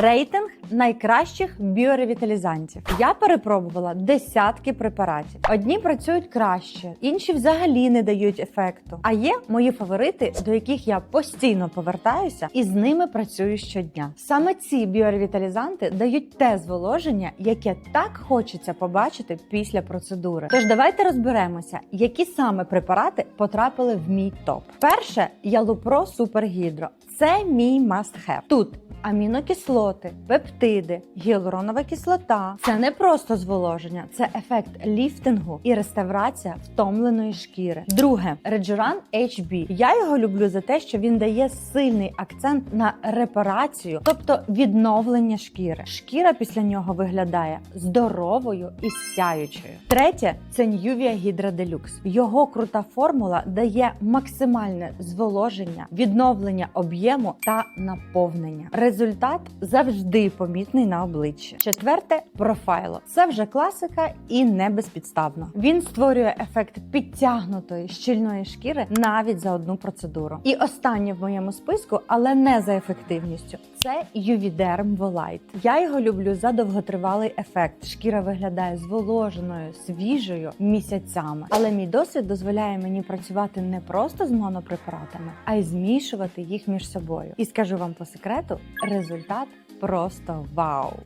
Рейтинг найкращих біоревіталізантів. Я перепробувала десятки препаратів. Одні працюють краще, інші взагалі не дають ефекту. А є мої фаворити, до яких я постійно повертаюся і з ними працюю щодня. Саме ці біоревіталізанти дають те зволоження, яке так хочеться побачити після процедури. Тож давайте розберемося, які саме препарати потрапили в мій топ. Перше Ялупро Супергідро. Це мій must have. Тут амінокислоти, пептиди, гіалуронова кислота. Це не просто зволоження, це ефект ліфтингу і реставрація втомленої шкіри. Друге, Regeran HB. Я його люблю за те, що він дає сильний акцент на репарацію, тобто відновлення шкіри. Шкіра після нього виглядає здоровою і сяючою. Третє це Nuvia Hydra Deluxe. Його крута формула дає максимальне зволоження, відновлення об'єму та наповнення. Результат завжди помітний на обличчі. Четверте профайло. Це вже класика і не безпідставно. Він створює ефект підтягнутої щільної шкіри навіть за одну процедуру. І останнє в моєму списку, але не за ефективністю. Це Juvederm Volite. Я його люблю за довготривалий ефект. Шкіра виглядає зволоженою, свіжою місяцями. Але мій досвід дозволяє мені працювати не просто з монопрепаратами, а й змішувати їх між собою. І скажу вам по секрету, результат просто вау!